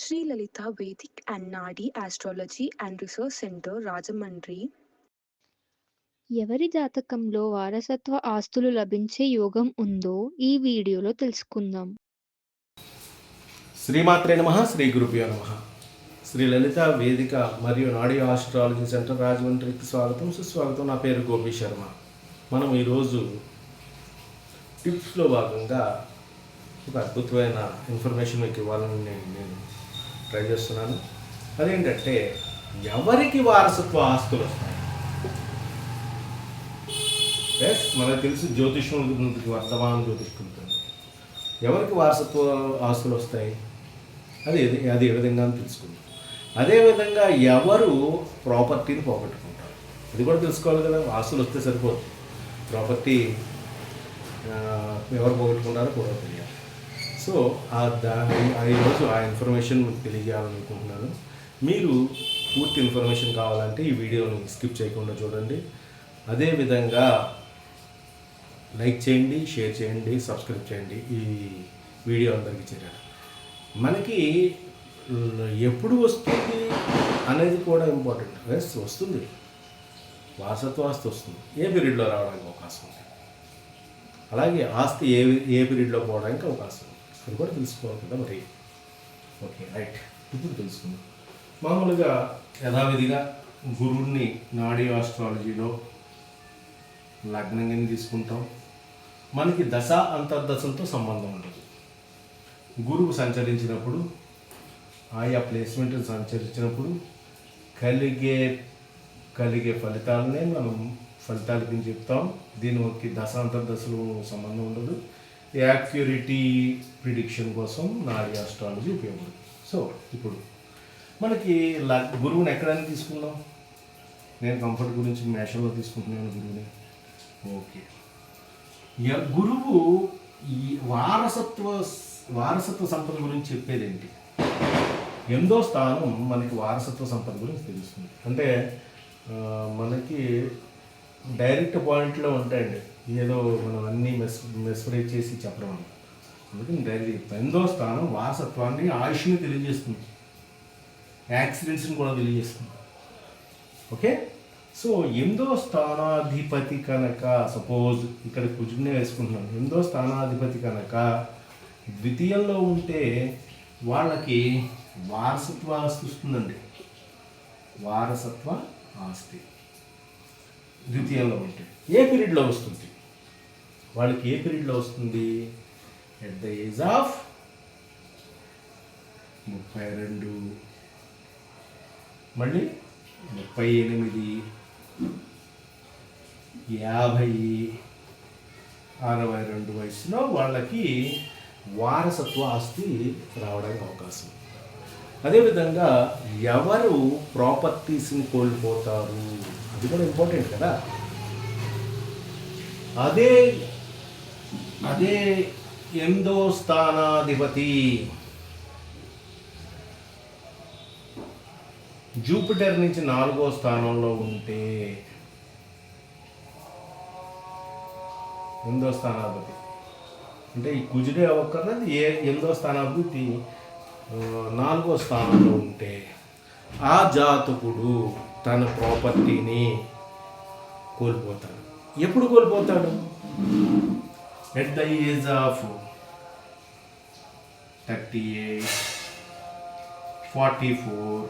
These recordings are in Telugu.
Sri Lalita Vedic and Nadi Astrology and Research Center, Rajahmundry. ఎవరి జాతకంలో వారసత్వ ఆస్తులు లభించే యోగం ఉందో ఈ వీడియోలో తెలుసుకుందాం. శ్రీమాత్రే నమ శ్రీ గురుభ్యో నమ. శ్రీ లలిత వేదిక మరియు నాడీ ఆస్ట్రాలజీ సెంటర్ రాజమండ్రికి స్వాగతం. సుస్వాగతం. నా పేరు గోపి శర్మ. మనం ఈరోజు టిప్స్లో భాగంగా ఒక అద్భుతమైన ఇన్ఫర్మేషన్ మీకు ఇవ్వాలని నేను నేను ట్రై చేస్తున్నాను. అదేంటంటే ఎవరికి వారసత్వ ఆస్తులు వస్తాయి? ఎస్ మనకు తెలిసి జ్యోతిష్యం వర్తమానం జ్యోతిష్యం ఎవరికి వారసత్వ ఆస్తులు వస్తాయి? అది అది ఏ విధంగా అని తెలుసుకుందాం. అదేవిధంగా ఎవరు ప్రాపర్టీని పోగొట్టుకుంటారు? అది కూడా తెలుసుకోవాలి కదా ఆస్తులు వస్తే సరిపోదు. ప్రాపర్టీ ఎవరు పోగొట్టుకుంటారో కూడా తెలియాలి సో దాని ఆ ఈరోజు ఆ ఇన్ఫర్మేషన్ మీకు తెలియజేయాలనుకుంటున్నాను. మీరు పూర్తి ఇన్ఫర్మేషన్ కావాలంటే ఈ వీడియోని స్కిప్ చేయకుండా చూడండి. అదేవిధంగా లైక్ చేయండి షేర్ చేయండి సబ్స్క్రైబ్ చేయండి. ఈ వీడియో అందరికీ చేరాలి. మనకి ఎప్పుడు వస్తుంది అనేది కూడా ఇంపార్టెంట్ ఎస్ వస్తుంది. వారసత్వ ఆస్తి వస్తుంది. ఏ పీరియడ్లో రావడానికి అవకాశం ఉంది? అలాగే ఆస్తి ఏ ఏ పీరియడ్లో పోవడానికి అవకాశం ఉంది? అది కూడా తెలుసుకోవాలి కదా మరి. ఓకే రైట్ ఇప్పుడు తెలుసుకుందాం. మామూలుగా యథావిధిగా గురువుని నాడీ ఆస్ట్రాలజీలో లగ్నం కింద తీసుకుంటాం. మనకి దశ అంతర్దశలతో సంబంధం ఉండదు. గురువు సంచరించినప్పుడు ఆయా ప్లేస్మెంట్ సంచరించినప్పుడు కలిగే కలిగే ఫలితాలనే మనం ఫలితాలు కింద చెప్తాం. దీనికి దశ అంతర్దశలు సంబంధం ఉండదు. యాక్యూరిటీ ప్రిడిక్షన్ కోసం నాడి ఆస్ట్రాలజీ ఉపయోగపడుతుంది. సో ఇప్పుడు మనకి గురువుని ఎక్కడైనా తీసుకుందాం. నేను కంఫర్ట్ గురించి మేషంలో తీసుకుంటున్నాను గురువుని. ఓకే య- గురువు ఈ వారసత్వ వారసత్వ సంపద గురించి చెప్పేది ఏంటి ఎందో స్థానం మనకి వారసత్వ సంపద గురించి తెలుస్తుంది. అంటే మనకి డైరెక్ట్ పాయింట్లో ఉంటాయండి. ఏదో మనం అన్నీ మెస్ మెస్పరేట్ చేసి చెప్పడం అన్నమాట. అందుకని డైరెక్ట్ ఎందో స్థానం వారసత్వాన్ని ఆయుష్ని తెలియజేస్తుంది. యాక్సిడెంట్స్ని కూడా తెలియజేస్తుంది. ఓకే సో ఎనిమిదో స్థానాధిపతి కనుక సపోజ్ ఇక్కడ కుజుడినే వేసుకుంటున్నాను. ఎనిమిదో స్థానాధిపతి కనుక ద్వితీయంలో ఉంటే వాళ్ళకి వారసత్వ ఆస్తి వస్తుందండి. వారసత్వ ఆస్తి ద్వితీయంలో ఉంటే. ఏ పీరియడ్లో వస్తుంది? వాళ్ళకి ఏ పీరియడ్లో వస్తుంది? ఎట్ ద ఏజ్ ఆఫ్ ముప్పై రెండు మళ్ళీ ముప్పై ఎనిమిది యాభై. అరవై రెండు వయసులో వాళ్ళకి వారసత్వ ఆస్తి రావడానికి అవకాశం. అదేవిధంగా ఎవరు ప్రాపర్టీస్ని కోల్పోతారు? అది కూడా ఇంపార్టెంట్ కదా. అదే అదే ఎనిమిదో స్థానాధిపతి. జూపిటర్ నుంచి నాలుగో స్థానంలో ఉంటే ఎనిమిదో స్థానాధిపతి. అంటే ఈ కుజుడే అవ్వకర్లేదు ఏ ఎనిమిదో స్థానాధిపతి నాలుగో స్థానంలో ఉంటే ఆ జాతకుడు తన ప్రాపర్టీని కోల్పోతాడు. ఎప్పుడు కోల్పోతాడు? at the age of 38, 44,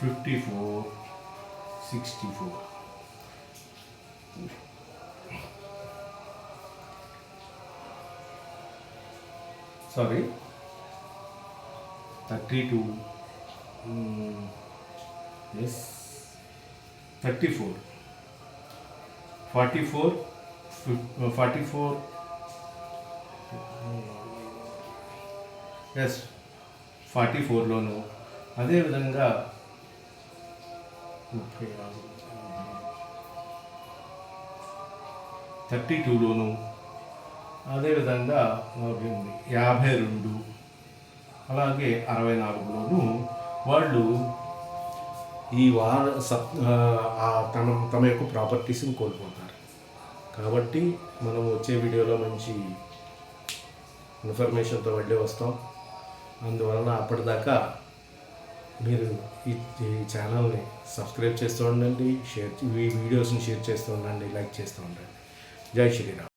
54, 64. Sorry, 32, mm, yes, 34, 44, forty four forty four S forty ఫోర్లోను అదేవిధంగా ముప్పై ఆరు థర్టీ టూలోను అదేవిధంగా యాభై రెండు అలాగే అరవై నాలుగులోను వాళ్ళు ఈ వార సప్ ఆ తమ యొక్క ప్రాపర్టీస్ని కోల్పోతారు. కాబట్టి మనం వచ్చే వీడియోలో మంచి ఇన్ఫర్మేషన్తో మళ్ళీ వస్తాం. అందువలన అప్పటిదాకా మీరు ఈ ఈ ఛానల్ని సబ్స్క్రైబ్ చేస్తూ ఉండండి షేర్ ఈ వీడియోస్ని షేర్ చేస్తూ ఉండండి లైక్ చేస్తూ ఉండండి. జై శ్రీరామ్.